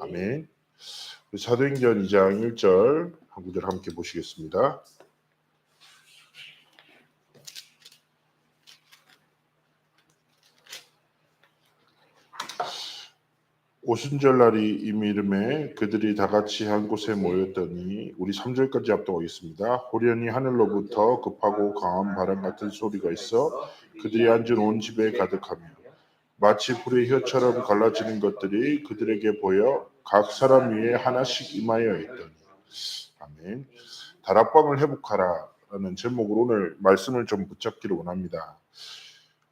아멘. 우리 사도행전 2장 1절 한 구절 함께 보시겠습니다. 오순절날이 이미 이름에 그들이 다 같이 한 곳에 모였더니 우리 3절까지 합동하겠습니다. 호련히 하늘로부터 급하고 강한 바람 같은 소리가 있어 그들이 앉은 온 집에 가득하며 마치 불의 혀처럼 갈라지는 것들이 그들에게 보여 각 사람 위에 하나씩 임하여 있더니 아멘. 다락방을 회복하라라는 제목으로 오늘 말씀을 좀 붙잡기를 원합니다.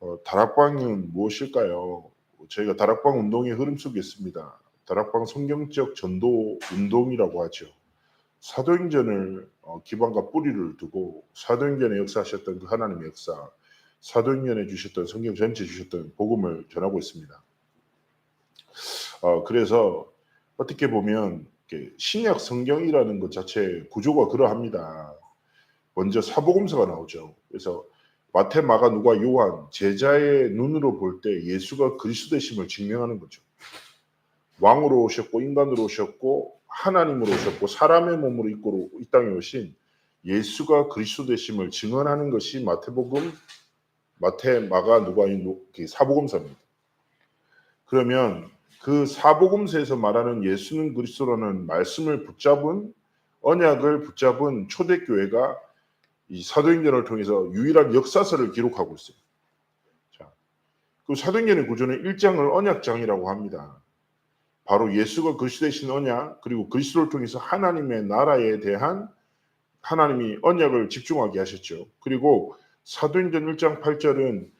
어, 다락방은 무엇일까요? 저희가 다락방 운동의 흐름 속에 있습니다. 다락방 성경적 전도 운동이라고 하죠. 사도행전을 어, 기반과 뿌리를 두고 사도행전에 역사하셨던 그 하나님의 역사, 사도행전에 주셨던 성경 전체 주셨던 복음을 전하고 있습니다. 어, 그래서 어떻게 보면 신약 성경이라는 것 자체 구조가 그러합니다. 먼저 사복음서가 나오죠. 그래서 마태, 마가, 누가, 요한 제자의 눈으로 볼 때 예수가 그리스도 되심을 증명하는 거죠. 왕으로 오셨고 인간으로 오셨고 하나님으로 오셨고 사람의 몸으로 입고 이 땅에 오신 예수가 그리스도 되심을 증언하는 것이 마태복음, 마태, 마가, 누가, 그 사복음서입니다. 그러면 그 사복음서에서 말하는 예수는 그리스도라는 말씀을 붙잡은 언약을 붙잡은 초대교회가 이 사도행전을 통해서 유일한 역사서를 기록하고 있어요. 자, 그 사도행전의 구조는 1장을 언약장이라고 합니다. 바로 예수가 그리스도 되신 언약 그리고 그리스도를 통해서 하나님의 나라에 대한 하나님이 언약을 집중하게 하셨죠. 그리고 사도행전 1장 8절은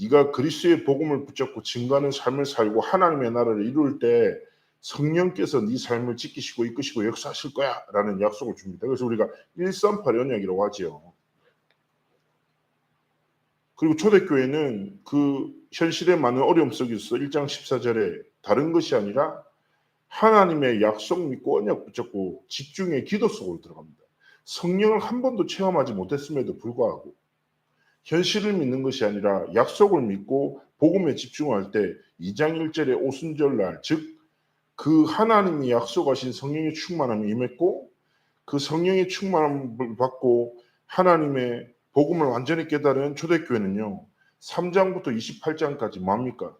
네가 그리스도의 복음을 붙잡고 증거하는 삶을 살고 하나님의 나라를 이룰 때 성령께서 네 삶을 지키시고 이끄시고 역사하실 거야 라는 약속을 줍니다. 그래서 우리가 138 언약이라고 하지요. 그리고 초대교회는 그 현실에 많은 어려움 속에서 1장 14절에 다른 것이 아니라 하나님의 약속 믿고 언약 붙잡고 집중의 기도 속으로 들어갑니다. 성령을 한 번도 체험하지 못했음에도 불구하고 현실을 믿는 것이 아니라 약속을 믿고 복음에 집중할 때 2장 1절의 오순절날 즉 그 하나님이 약속하신 성령의 충만함이 임했고 그 성령의 충만함을 받고 하나님의 복음을 완전히 깨달은 초대교회는요. 3장부터 28장까지 뭡니까?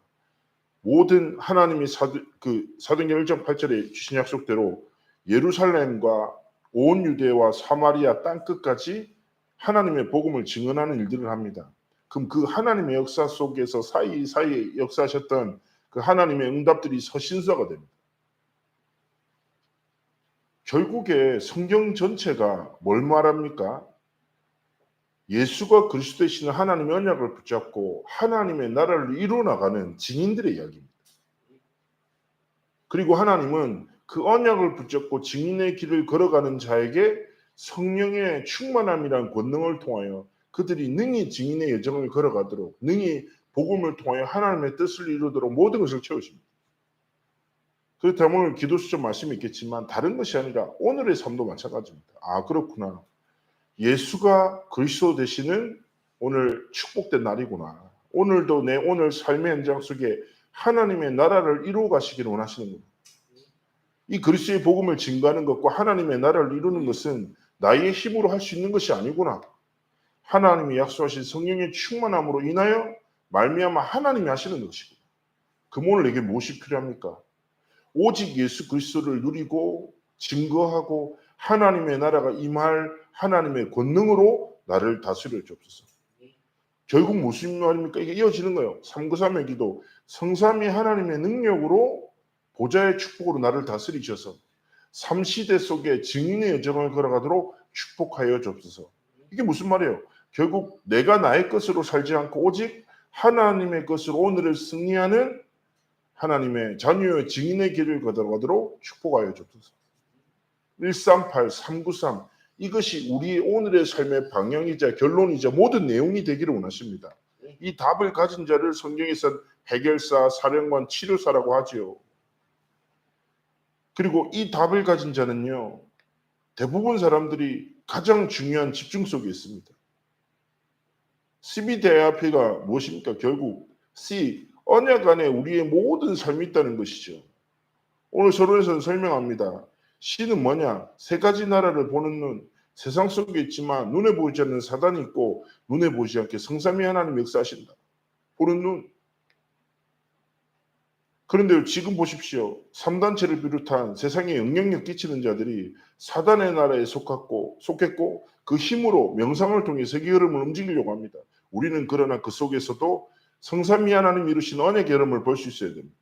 모든 하나님이 사도, 그 사도행전 1장 8절에 주신 약속대로 예루살렘과 온 유대와 사마리아 땅 끝까지 하나님의 복음을 증언하는 일들을 합니다. 그럼 그 하나님의 역사 속에서 사이사이 역사하셨던 그 하나님의 응답들이 서신서가 됩니다. 결국에 성경 전체가 뭘 말합니까? 예수가 그리스도 되시는 하나님의 언약을 붙잡고 하나님의 나라를 이루어 나가는 증인들의 이야기입니다. 그리고 하나님은 그 언약을 붙잡고 증인의 길을 걸어가는 자에게 성령의 충만함이란 권능을 통하여 그들이 능히 증인의 여정을 걸어가도록 능히 복음을 통하여 하나님의 뜻을 이루도록 모든 것을 채우십니다. 그렇다면 기도 수점 말씀이 있겠지만 다른 것이 아니라 오늘의 삶도 마찬가지입니다. 아 그렇구나. 예수가 그리스도 되시는 오늘 축복된 날이구나. 오늘도 내 오늘 삶의 현장 속에 하나님의 나라를 이루어 가시기를 원하시는구나. 이 그리스도의 복음을 증거하는 것과 하나님의 나라를 이루는 것은 나의 힘으로 할 수 있는 것이 아니구나. 하나님이 약속하신 성령의 충만함으로 인하여 말미암아 하나님이 하시는 것이구나. 그럼 오늘 내게 무엇이 필요합니까? 오직 예수 그리스도를 누리고 증거하고 하나님의 나라가 임할 하나님의 권능으로 나를 다스려 주옵소서. 결국 무슨 말입니까? 이게 이어지는 거예요. 삼구삼의 기도. 성삼이 하나님의 능력으로 보좌의 축복으로 나를 다스리셔서 삼시대 속에 증인의 여정을 걸어가도록 축복하여 주옵소서. 이게 무슨 말이에요? 결국 내가 나의 것으로 살지 않고 오직 하나님의 것으로 오늘을 승리하는 하나님의 자녀의 증인의 길을 걸어가도록 축복하여 주옵소서. 138, 393 이것이 우리 오늘의 삶의 방향이자 결론이자 모든 내용이 되기를 원하십니다. 이 답을 가진 자를 성경에서 해결사, 사령관, 치료사라고 하지요. 그리고 이 답을 가진 자는요. 대부분 사람들이 가장 중요한 집중 속에 있습니다. CBDIP가 무엇입니까? 결국 C 언약 안에 우리의 모든 삶이 있다는 것이죠. 오늘 서론에서는 설명합니다. 신은 뭐냐? 세 가지 나라를 보는 눈, 세상 속에 있지만 눈에 보이지 않는 사단이 있고 눈에 보이지 않게 성삼위 하나님 역사하신다. 보는 눈. 그런데 지금 보십시오. 3단체를 비롯한 세상에 영향력 끼치는 자들이 사단의 나라에 속했고, 속했고 그 힘으로 명상을 통해 세계 흐름을 움직이려고 합니다. 우리는 그러나 그 속에서도 성삼위 하나님 이루신 언약의 흐름을 볼 수 있어야 됩니다.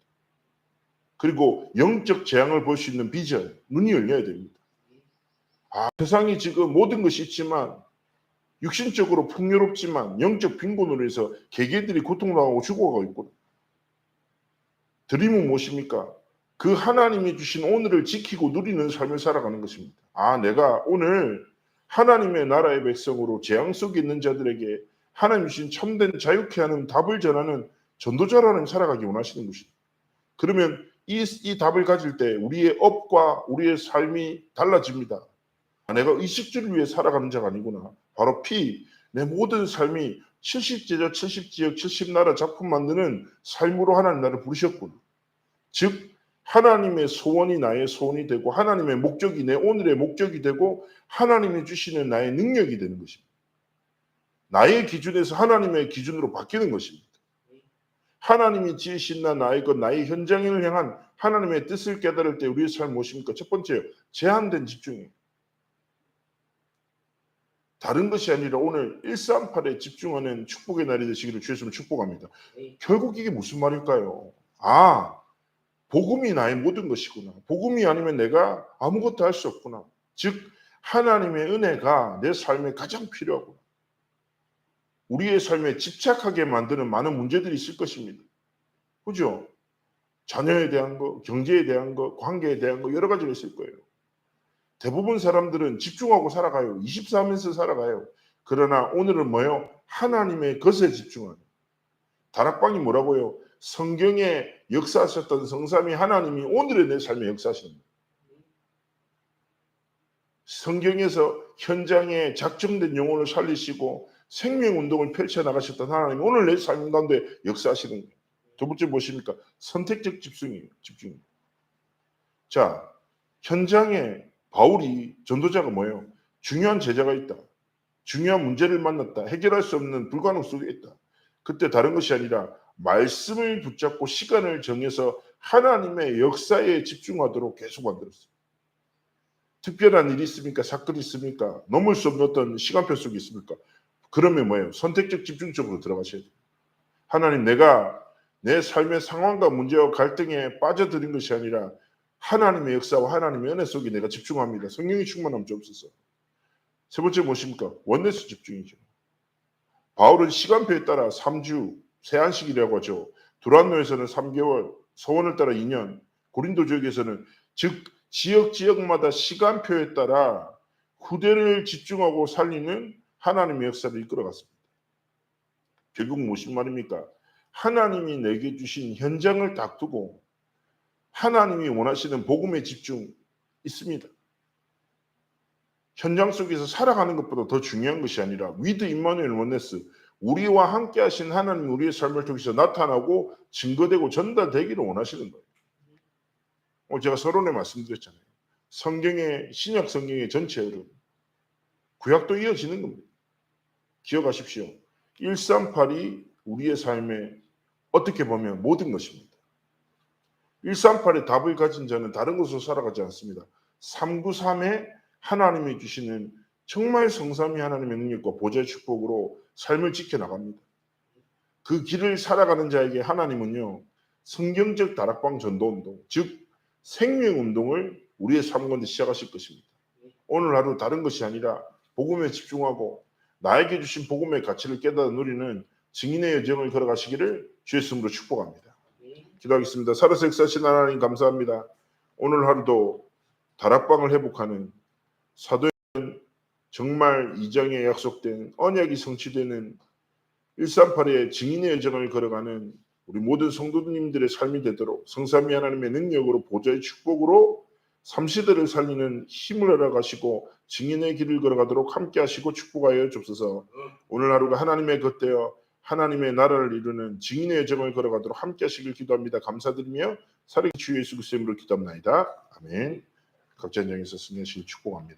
그리고 영적 재앙을 볼 수 있는 비전, 눈이 열려야 됩니다. 아, 세상이 지금 모든 것이 있지만 육신적으로 풍요롭지만 영적 빈곤으로 해서 개개들이 고통당하고 죽어가고 있구나. 드림은 무엇입니까? 그 하나님이 주신 오늘을 지키고 누리는 삶을 살아가는 것입니다. 아, 내가 오늘 하나님의 나라의 백성으로 재앙 속에 있는 자들에게 하나님 주신 참된 자유케 하는 답을 전하는 전도자라는 살아가기 원하시는 것입니다. 그러면 이, 이 답을 가질 때 우리의 업과 우리의 삶이 달라집니다. 아, 내가 의식주를 위해 살아가는 자가 아니구나. 바로 피, 내 모든 삶이 70 제자, 70 지역, 70 나라 작품 만드는 삶으로 하나님 나를 부르셨구나. 즉, 하나님의 소원이 나의 소원이 되고 하나님의 목적이 내 오늘의 목적이 되고 하나님이 주시는 나의 능력이 되는 것입니다. 나의 기준에서 하나님의 기준으로 바뀌는 것입니다. 하나님이 지으신 나 나의 것 나의 현장을 향한 하나님의 뜻을 깨달을 때 우리의 삶 무엇입니까? 첫 번째 제한된 집중이에요. 다른 것이 아니라 오늘 138에 집중하는 축복의 날이 되시기를 주였으면 축복합니다. 결국 이게 무슨 말일까요? 아, 복음이 나의 모든 것이구나. 복음이 아니면 내가 아무것도 할 수 없구나. 즉 하나님의 은혜가 내 삶에 가장 필요하구나. 우리의 삶에 집착하게 만드는 많은 문제들이 있을 것입니다. 그죠? 자녀에 대한 거, 경제에 대한 거, 관계에 대한 거 여러 가지가 있을 거예요. 대부분 사람들은 집중하고 살아가요. 24하면서 살아가요. 그러나 오늘은 뭐요? 하나님의 것에 집중하는. 다락방이 뭐라고요? 성경에 역사하셨던 성삼이 하나님이 오늘의 내 삶에 거예요. 성경에서 현장에 작정된 영혼을 살리시고 생명 운동을 펼쳐 나가셨던 하나님이 오늘 내 삶 가운데 역사하시는 거예요. 두 번째 무엇입니까? 선택적 집중이에요. 집중. 자, 현장에 바울이 전도자가 뭐예요? 중요한 제자가 있다. 중요한 문제를 만났다. 해결할 수 없는 불가능 속에 있다. 그때 다른 것이 아니라 말씀을 붙잡고 시간을 정해서 하나님의 역사에 집중하도록 계속 만들었어요. 특별한 일이 있습니까? 사건이 있습니까? 넘을 수 없는 어떤 시간표 속에 있습니까? 그러면 뭐예요? 선택적 집중적으로 들어가셔야 돼요. 하나님 내가 내 삶의 상황과 문제와 갈등에 빠져드린 것이 아니라 하나님의 역사와 하나님의 은혜 속에 내가 집중합니다. 성령이 충만함 주옵소서. 세 번째 무엇입니까? 원내스 집중이죠. 바울은 시간표에 따라 3주, 세안식이라고 하죠. 두란노에서는 3개월, 서원을 따라 2년, 고린도 지역에서는 즉 지역 지역마다 시간표에 따라 후대를 집중하고 살리는 하나님의 역사를 이끌어갔습니다. 결국 무슨 말입니까? 하나님이 내게 주신 현장을 딱 두고 하나님이 원하시는 복음에 집중 있습니다. 현장 속에서 살아가는 것보다 더 중요한 것이 아니라 위드 임마누엘 원네스 우리와 함께 하신 하나님 우리의 삶을 통해서 나타나고 증거되고 전달되기를 원하시는 거예요. 오늘 제가 서론에 말씀드렸잖아요. 성경의 신약 성경의 전체 흐름 구약도 이어지는 겁니다. 기억하십시오. 138이 우리의 삶에 어떻게 보면 모든 것입니다. 138의 답을 가진 자는 다른 곳으로 살아가지 않습니다. 393에 하나님이 주시는 정말 성삼위 하나님의 능력과 보좌의 축복으로 삶을 지켜나갑니다. 그 길을 살아가는 자에게 하나님은요, 성경적 다락방 전도운동, 즉 생명운동을 우리의 삶 가운데 시작하실 것입니다. 오늘 하루 다른 것이 아니라 복음에 집중하고 나에게 주신 복음의 가치를 깨달아 누리는 증인의 여정을 걸어가시기를 주의 이름으로 축복합니다. 기도하겠습니다. 살아서 역사하신 하나님 감사합니다. 오늘 하루도 다락방을 회복하는 사도의 정말 이정에 약속된 언약이 성취되는 138의 증인의 여정을 걸어가는 우리 모든 성도님들의 삶이 되도록 성삼위 하나님의 능력으로 보좌의 축복으로 삼시대를 살리는 힘을 알아가시고 증인의 길을 걸어가도록 함께 하시고 축복하여 주옵소서. 오늘 하루가 하나님의 겉되어 하나님의 나라를 이루는 증인의 여정을 걸어가도록 함께 하시길 기도합니다. 감사드리며 살아계신 주 예수 그리스도 이름으로 기도합나이다. 아멘. 각자 인정에서 승리하시길 축복합니다.